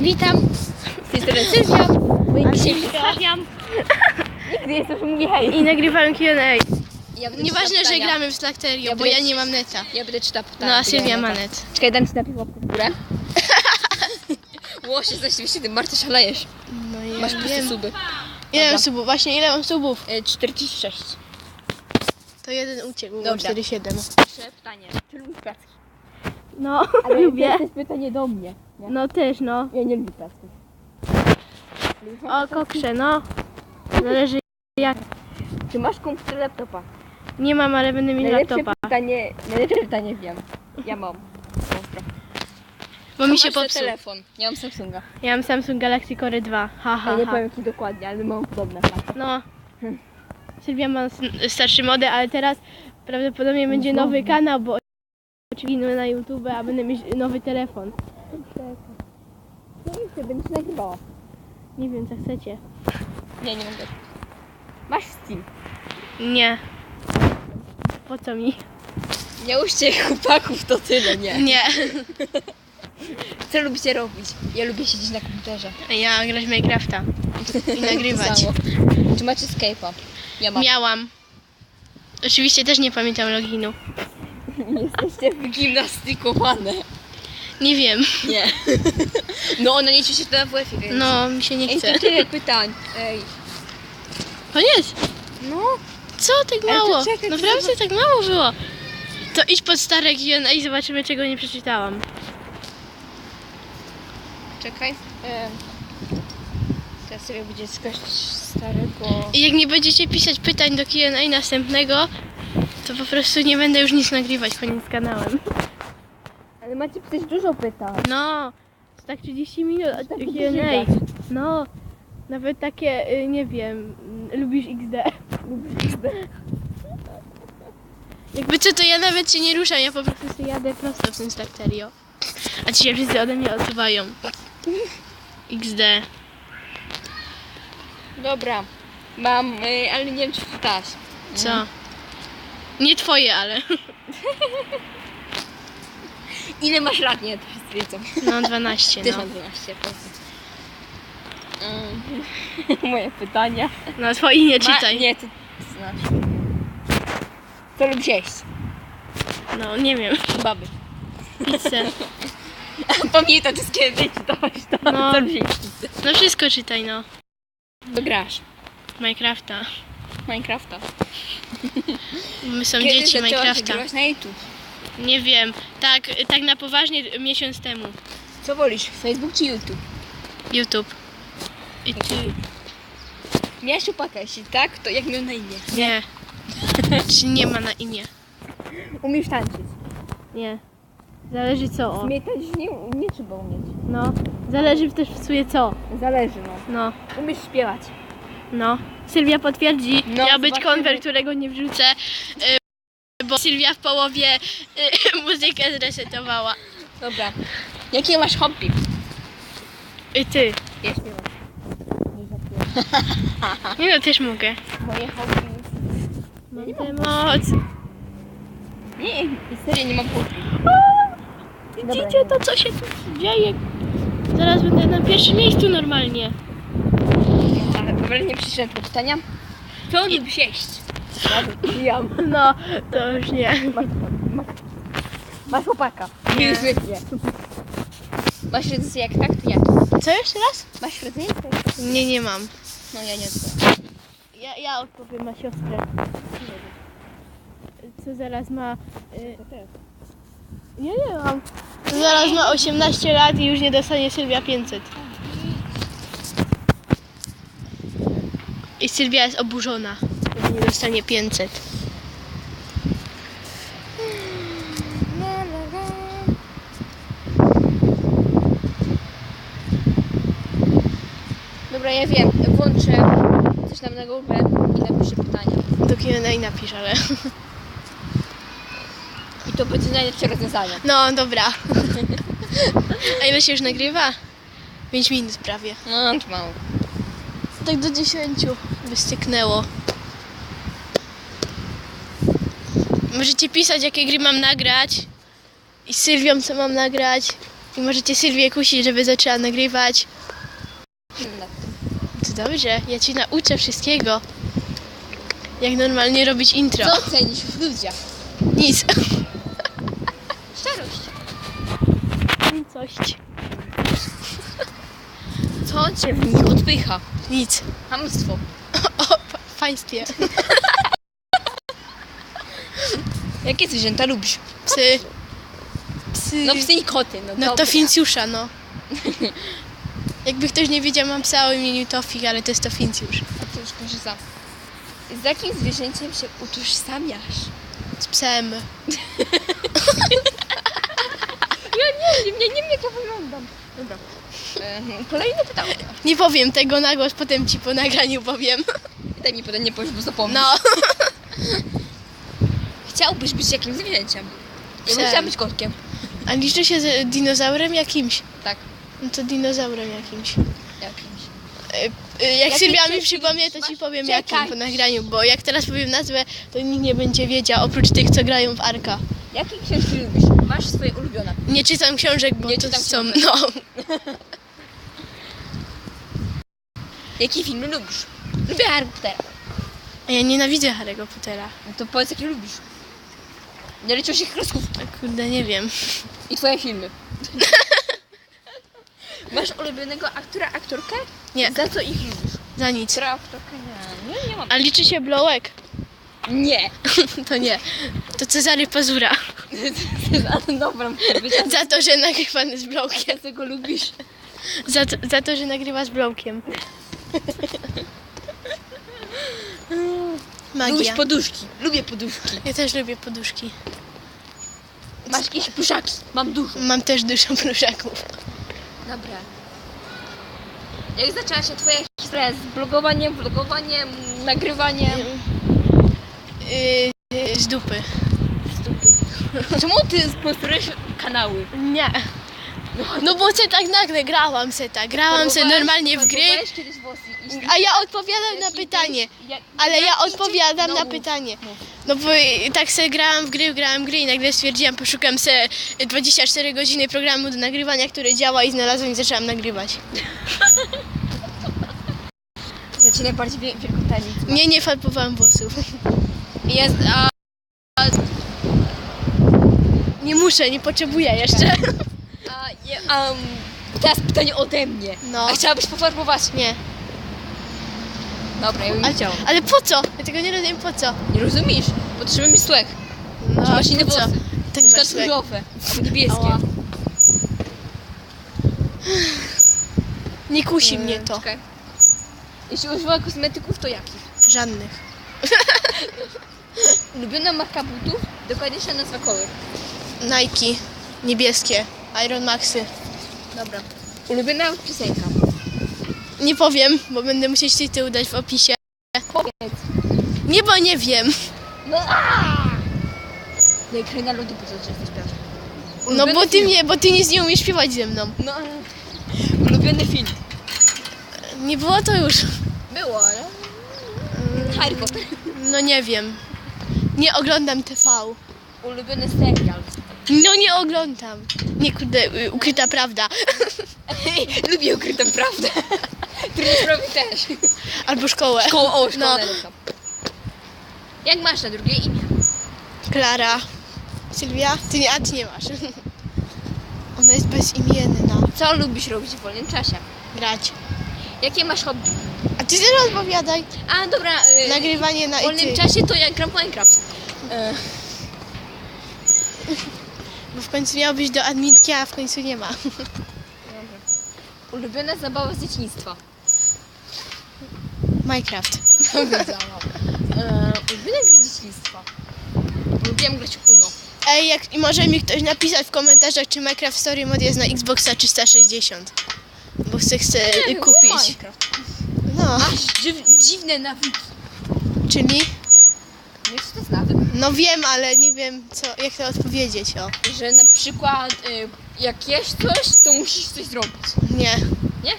Witam. Z tej strony Sylwia. Stawiam Nigdy jest już mówi hej. i nagrywam Q&A. Ja będę Nieważne, czytała że pytania. gramy w Slacterio, Ja bo będę- ja nie mam neta. Ja będę czytała pytania. No a Sylwia ma net. Czekaj, dam ci najpierw łapkę w górę. Łosie, zaś ty Marta szalejesz. No ja Masz pusty wiem. suby. Ile mam subów? Właśnie ile mam subów? E, 46. To jeden uciekł, mam Dobra. 47. Pierwsze pytanie. Czy lubisz placki? No, Ale lubię. To jest pytanie do mnie. Nie? No też, no. Ja nie lubię placków. O, kokrze, no. Zależy jak. Czy masz komputer laptopa? Nie mam, ale będę mieć Najlepsze laptopa. pytanie, najlepsze pytanie wiem. Ja mam. Ostro. Bo mi się popsuł. telefon. Ja mam Samsunga. Ja mam Samsung Galaxy Core 2. Ha, Ja ha, nie ha. powiem jaki dokładnie, ale mam podobne. Tak. No. Sylwia ma s- starszy model, ale teraz prawdopodobnie będzie No. nowy kanał, bo ginę na YouTube, a będę mieć nowy telefon. No i chcę, będziesz nagrywała. Nie wiem, co chcecie. Nie, nie mogę. Masz Steam. Nie. Po co mi? Nie uczcie chłopaków, to tyle, nie. Nie. Co lubicie robić? Ja lubię siedzieć na komputerze. Ja grać w Minecrafta i nagrywać. Samo. Czy macie Skype'a? Ja mam. Miałam. Oczywiście też nie pamiętam loginu. Jesteście wygimnastykowane. Nie wiem. Nie. No, ona nie ćwiczy to na WF-ie, więc... No, mi się nie Ej, chce. to tyle pytań. Ej. Koniec. No. Co tak Ale to mało? czekaj, to Naprawdę tak mało było. To idź pod stare Q&A i zobaczymy, czego nie przeczytałam. Czekaj. Em. Teraz sobie będzie coś starego... I jak nie będziecie pisać pytań do Q&A następnego, to po prostu nie będę już nic nagrywać, koniec z kanałem. Ale macie przecież dużo pytań. No, to tak 30 minut tak Q&A. No, nawet takie, y, nie wiem, mm, lubisz XD. Jakby co, to ja nawet się nie ruszam, ja po prostu sobie jadę prosto w tym Slacterio. A ci się wszyscy ode mnie odsuwają. XD. Dobra. Mam, y, ale nie wiem czy czytasz. Co? Nie twoje, ale. Ile masz lat? Nie, to wszyscy wiedzą. No 12, Też no. mam 12. powiedz. Mm. Moje pytania. No twoi nie czytaj. Ma, nie, to, to znasz. Co lubisz jeść? No nie wiem. Baby. Pizzę. Pamiętam, że kiedy czytałaś to. No. Co lubisz jeść? pizzę? No wszystko czytaj, no. To grasz. Minecrafta. Minecrafta. My są Kiedy dzieci zaczęłaś Minecrafta. nagrywać na YouTube? Nie wiem. Tak, tak na poważnie miesiąc temu. Co wolisz? Facebook czy YouTube? YouTube. I ty. Miałeś chłopaka, jeśli tak, to jak miał na imię? Nie. Czy nie ma na imię? Umiesz tańczyć. Nie. Zależy co. O. Umie tańczyć nie, nie trzeba umieć. No. Zależy też w sumie co. Zależy, no. No. Umiesz śpiewać. No. Sylwia potwierdzi. No, Miał być zobaczymy. konwer, którego nie wrzucę. y, Bo Sylwia w połowie y, muzykę zresetowała. Dobra. Jakie masz hobby? I ty. Ja śpiewam. Nie. Nie no, też mogę. Moje hobby... Mam tę moc. Nie, serio nie mam hobby. Widzicie nie. to, co się tu dzieje? Zaraz będę na pierwszym miejscu normalnie. Ale dobra, nie przyszedłem do pytania. Co lubisz jeść? Jam. No, to już nie. Masz, chłopaka. Nie. Nie. Masz rodziców jak tak, to jak? Co jeszcze raz? Masz rodziców? Nie, nie mam. No ja nie odpowiem. Ja, ja odpowiem na siostrę. Co zaraz ma... Y, nie, nie mam. Co zaraz ma 18 lat i już nie dostanie Sylwia 500. I Sylwia jest oburzona, nie dostanie 500. Dobra, ja wiem. Włączę coś tam na Google i napiszę pytania. Do Q&A napisz, ale... I to będzie najlepsze rozwiązanie. No, dobra. A ile się już nagrywa? 5 minut prawie. No, to mało. Tak do 10 wystyknęło. Możecie pisać, jakie gry mam nagrać. I z Sylwią, co mam nagrać. I możecie Sylwię kusić, żeby zaczęła nagrywać. Tym. To dobrze, ja cię nauczę wszystkiego. Jak normalnie robić intro. Co cenisz w ludziach? Nic. Szczerość. Coś. Co cię w nich odpycha? Nic. Hamstwo. O, pa- w państwie. Jakie zwierzęta lubisz? Psy. Psyy. No psy i koty. No, No to. Fincjusza, no. Jakby ktoś nie wiedział, mam psa o imieniu Tofik, ale to jest to Fincjusz. A to już może za. Z jakim zwierzęciem się utożsamiasz? Z psem. Ja nie wiem, nie, nie wiem jak ja wyglądam. Dobra. Kolejne pytanie. Nie powiem tego na głos, potem ci po nagraniu powiem. Daj mi pytanie, powiesz, bo zapomnę. No. Chciałbyś być jakim zwierzęciem? Ja bym chciała być kotkiem. A liczy się z dinozaurem jakimś? Tak. No to dinozaurem jakimś. Jakimś. Y, Jak Jaki Sylwia mi przypomnie, to ci Masz? powiem Czekaj. jakim po nagraniu, bo jak teraz powiem nazwę, to nikt nie będzie wiedział, oprócz tych, co grają w Arka. Jakie książki lubisz? Masz swoje ulubione. Nie czytam książek, bo Nie to czytam są... No. Jakie filmy lubisz? Lubię Harry Pottera. A ja nienawidzę Harry'ego Pottera. No to powiedz, jakie lubisz. Nie leciał się kreskówki. A Kurde, nie wiem. I twoje filmy. Masz ulubionego aktora, aktorkę? Nie, Za co ich lubisz? za nic. Aktora, aktorkę? Nie, nie, nie mam. A liczy się blołek? Nie. To nie. To Cezary Pazura. Ale dobra, muszę być. Za to, że nagrywany z blołkiem. za go lubisz? Za to, za to że nagrywa z blołkiem. Lubisz Magia. poduszki. Lubię poduszki. Ja też lubię poduszki. Masz jakieś puszaki? Mam dużo. Mam też dużo pluszaków. Dobra. Jak zaczęła się twoja historia z blogowaniem, vlogowaniem, nagrywaniem? Yy, z dupy. Czemu ty sponsorujesz kanały? Nie. No bo se tak nagle grałam se tak, grałam se normalnie w gry, próbowałeś kiedyś włosy i- a ja odpowiadam na pytanie. Ale ja odpowiadam na no, pytanie. No bo i tak se grałam w gry, grałam w gry i nagle stwierdziłam, poszukam se 24 godziny programu do nagrywania, który działa i znalazłam i zaczęłam nagrywać. Ja ci najbardziej wie- wielką tajemnicę. Nie, nie farbowałam włosów. Jest, a, Nie muszę, nie potrzebuję jeszcze. Um, teraz pytanie ode mnie. No. A chciałabyś pofarbować? Nie. Dobra, ja bym Ale, chciała. ale po co? Ja tego nie rozumiem po co. Nie rozumiesz? Potrzebujemy mieć słek. No, masz inne po co? włosy? Tak Na przykład masz różowe albo niebieskie. Ała. Nie kusi mnie to. Czekaj. Jeśli używa kosmetyków, to jakich? Żadnych. Ulubiona marka butów? Dokładnie się nazywa kolor. Nike. Niebieskie. Iron Maxy. Dobra. Ulubiona piosenka? Nie powiem, bo będę musieć tytuł dać w opisie. Powiedz. Nie, bo nie wiem. No aaa! No i kraina lodu po co jesteś śpiewasz? No bo ty mnie, bo ty nic nie umiesz śpiewać ze mną. No ale... Ulubiony film? Nie było to już. Było, ale... Harry Potter. No nie wiem. Nie oglądam TV. Ulubiony serial? No nie oglądam. Nie kurde, y, ukryta prawda. Lubię ukrytą prawdę. Trudno sprawy też. Albo szkołę. Szkoła, o, szkoła No. Jak masz na drugie imię? Klara. Sylwia? Ty nie, a ty nie masz. Ona jest bezimienna. Co lubisz robić w wolnym czasie? Grać. Jakie masz hobby? A ty też odpowiadaj. A dobra, yy, Nagrywanie na w wolnym czasie to ja gram Minecraft. Yy, Bo w końcu miał być do adminki, a w końcu nie ma. Ulubiona zabawa z dzieciństwa. Minecraft. Wiedziałam. Eee, ulubiona gra dzieciństwa. Lubiłam grać w Uno. Ej, jak, i może mi ktoś napisać w komentarzach, czy Minecraft Story Mode jest na Xboxa 360. Bo chcę, chcę Nie, kupić. Minecraft. No, Aż dziw, dziwne nawyki. czyli? Wiesz, co to jest nawyk? No wiem, ale nie wiem, co, jak to odpowiedzieć, o. Że na przykład y, jak jesz coś, to musisz coś zrobić. Nie. Nie?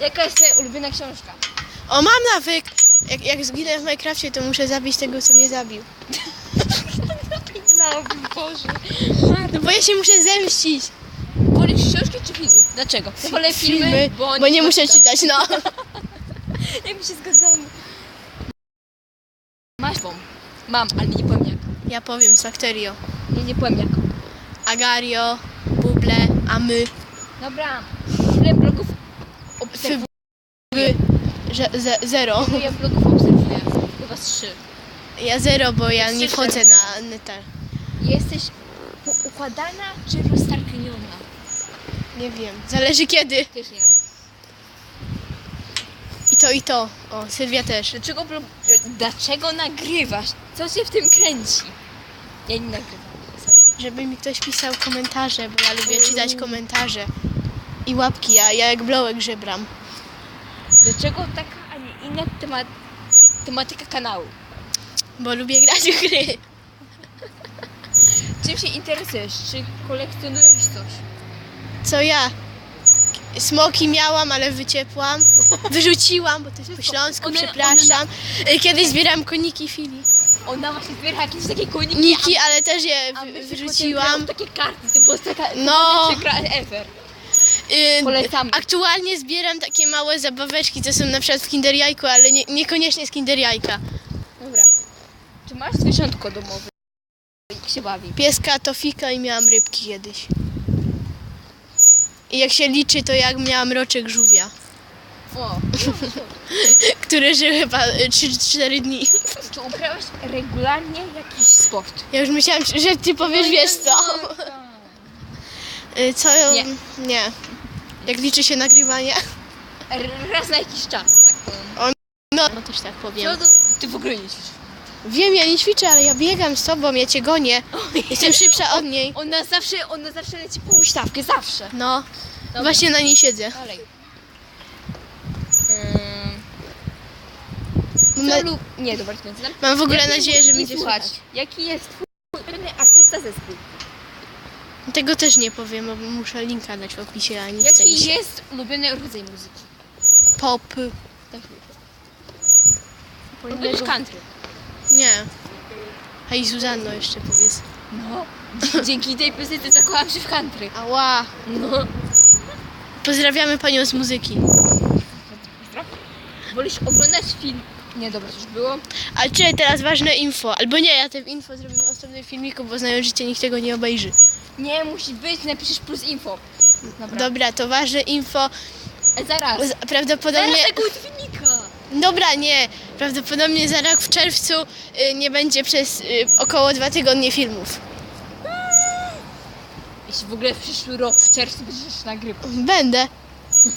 Jaka jest twoja ulubiona książka? O, mam nawyk! Jak, jak zginę w Minecrafcie, to muszę zabić tego, co mnie zabił. No. Boże. No bo ja się muszę zemścić. Wolisz książki czy filmy? Dlaczego? Wolę filmy, bo, bo nie muszę czytać. czytać, no. Jak my się zgadzamy. Masz bom. Mam, ale nie powiem jak. Ja powiem, Sakterio. Nie, nie powiem jak. Agario, Buble, a my. Dobra. Ile blogów obserwuję? Wy, że, ze, zero. Ile blogów obserwuję? Chyba z trzy. Ja zero, bo ja nie wchodzę na neta. Jesteś układana czy roztargniona? Nie wiem. Zależy kiedy. Też nie wiem. I to, i to. O, Sylwia też. Dlaczego, blog... Dlaczego nagrywasz? Co cię w tym kręci? Ja nie nagrywam. Żeby mi ktoś pisał komentarze, bo ja lubię czytać komentarze. I łapki, ja, ja jak blołek żebram. Dlaczego taka, a nie inna temat... tematyka kanału? Bo lubię grać w gry. Czym się interesujesz? Czy kolekcjonujesz coś? Co ja? Smoki miałam, ale wyciepłam. Wyrzuciłam, bo to jest po śląsku, One- przepraszam. Kiedyś zbieram koniki Fili. Ona właśnie zbiera jakieś takie koniki, Niki, ale też je a wy- wyrzuciłam. Takie karty, to była taka No. gra ever. Y, Polecamy. Aktualnie zbieram takie małe zabaweczki, co są na przykład w Kinder Jajku, ale nie, niekoniecznie z Kinder Jajka. Dobra. Czy masz zwierzątko domowe? Jak się bawi? Pieska, tofika i miałam rybki kiedyś. I jak się liczy, to jak miałam roczek żółwia, O, który żył chyba 3-4 dni. czy uprawiasz regularnie jakiś sport? Ja już myślałam, że ty powiesz, wiesz co. Y, Co? Nie. Nie. Jak liczy się nagrywanie? Raz na jakiś czas, tak powiem. No, no też tak powiem. Ty w ogóle nie ćwiczysz. Wiem, ja nie ćwiczę, ale ja biegam z tobą, ja cię gonię. Jestem szybsza od niej. Ona zawsze, ona zawsze leci po huśtawkę, zawsze. No, Dobra. właśnie na niej siedzę. Dalej. Ym, co na, lub... Nie, dobra, nie znam. mam w ogóle nadzieję, że będzie słuchać. Jaki jest twój ulubiony artysta zespół? Tego też nie powiem, bo muszę linka dać w opisie, a nie chcę mi Jaki się. jest ulubiony rodzaj muzyki? Pop. Tak Ulubisz country. Nie. Hej Zuzanno jeszcze powiedz. No. Dzięki tej piosencie zakochałam się w country. Ała. No. Pozdrawiamy panią z muzyki. Wolisz oglądać film? Nie, dobra, to już było. Ale czy teraz ważne info? Albo nie, ja tym info zrobię w osobnym filmiku, bo znając życie nikt tego nie obejrzy. Nie, musi być, napiszesz plus info. Dobra. Dobra, to ważne info. E, zaraz. Z- Prawdopodobnie. Zaraz tego filmika. Dobra, nie. Prawdopodobnie za rok w czerwcu y, nie będzie przez y, około dwa tygodnie filmów. Jeśli w ogóle w przyszły rok, w czerwcu będziesz nagrywał. Będę.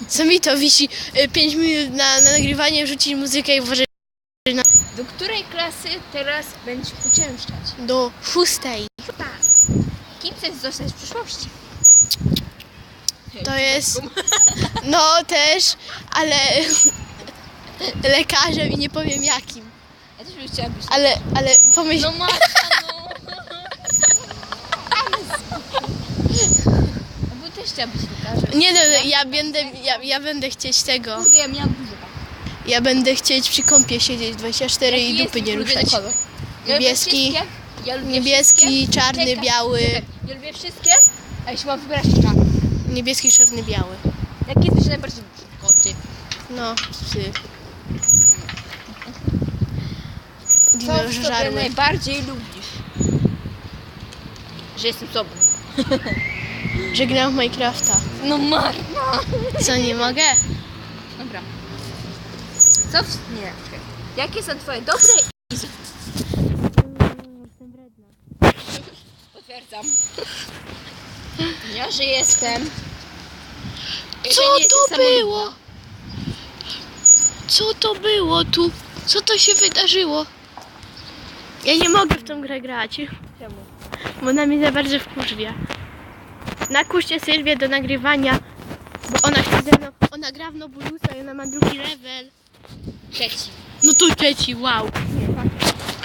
Co mi to wisi? 5 minut na, na nagrywanie, wrzucić muzykę i włożyć Do której klasy teraz będziesz uczęszczać? do szóstej. Tak. Kim chcesz zostać w przyszłości? To jest. No też, ale lekarzem i nie powiem jakim. Ja też bym chciała być. Ale, ale pomyśl. No Marta, no. Bo też chciała być lekarzem. Nie no, no, ja będę, ja, ja będę chcieć tego. Kurde, ja miałam dużo tak. Ja będę chcieć przy kąpie siedzieć 24 Jaki i jest dupy nie ulubiony ruszać. kolor? Ja lubię Niebieski, wszystkie. Ja lubię niebieski, wszystkie. czarny, Czekaj, biały. czekaj. Ja lubię wszystkie, a jeśli mam wybrać to czarny. Niebieski, czarny, biały. Jakie jesteś najbardziej lubisz? Koty. No, psy. Co sobie najbardziej lubisz? Że jestem sobą. Że gram w Minecrafta. No Marta. Co, nie mogę? Dobra. Co w... Nie, czekaj. Jakie są twoje dobre i złe? Potwierdzam. Ja, że jestem... Co że nie jestem to samolubna. było? Co to było tu? Co to się wydarzyło? Ja nie mogę w tą grę grać, Czemu? bo ona mnie za bardzo wkurwia. Nakuście Sylwię do nagrywania, bo ona chce ze mną, ona gra w Nobulusa i ona ma drugi level. Trzeci. No to trzeci, wow. Nie.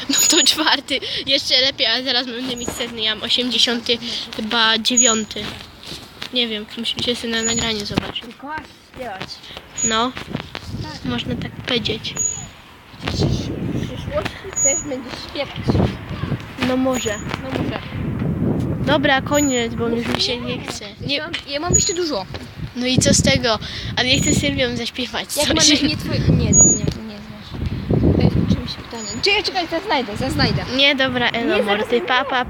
No to czwarty, jeszcze lepiej, ale zaraz będę mieć setny, ja mam 80, chyba dziewiąty. Nie wiem, musicie sobie na nagranie zobaczyć. No, można tak powiedzieć. Przyszłości też będziesz śpiewać. No może. No może. Dobra, koniec, bo już mi się nie chce. Nie, Ja mam, ja mam jeszcze dużo. no i co z tego? Ale nie chcę Sylwią zaśpiewać Jak coś. ma na imię twoje... Nie, nie, nie znasz. To jest czymś pytanie. Czekaj, czekaj, to znajdę, to znajdę. Nie, dobra, Elo, Nie, zaraz nie papa.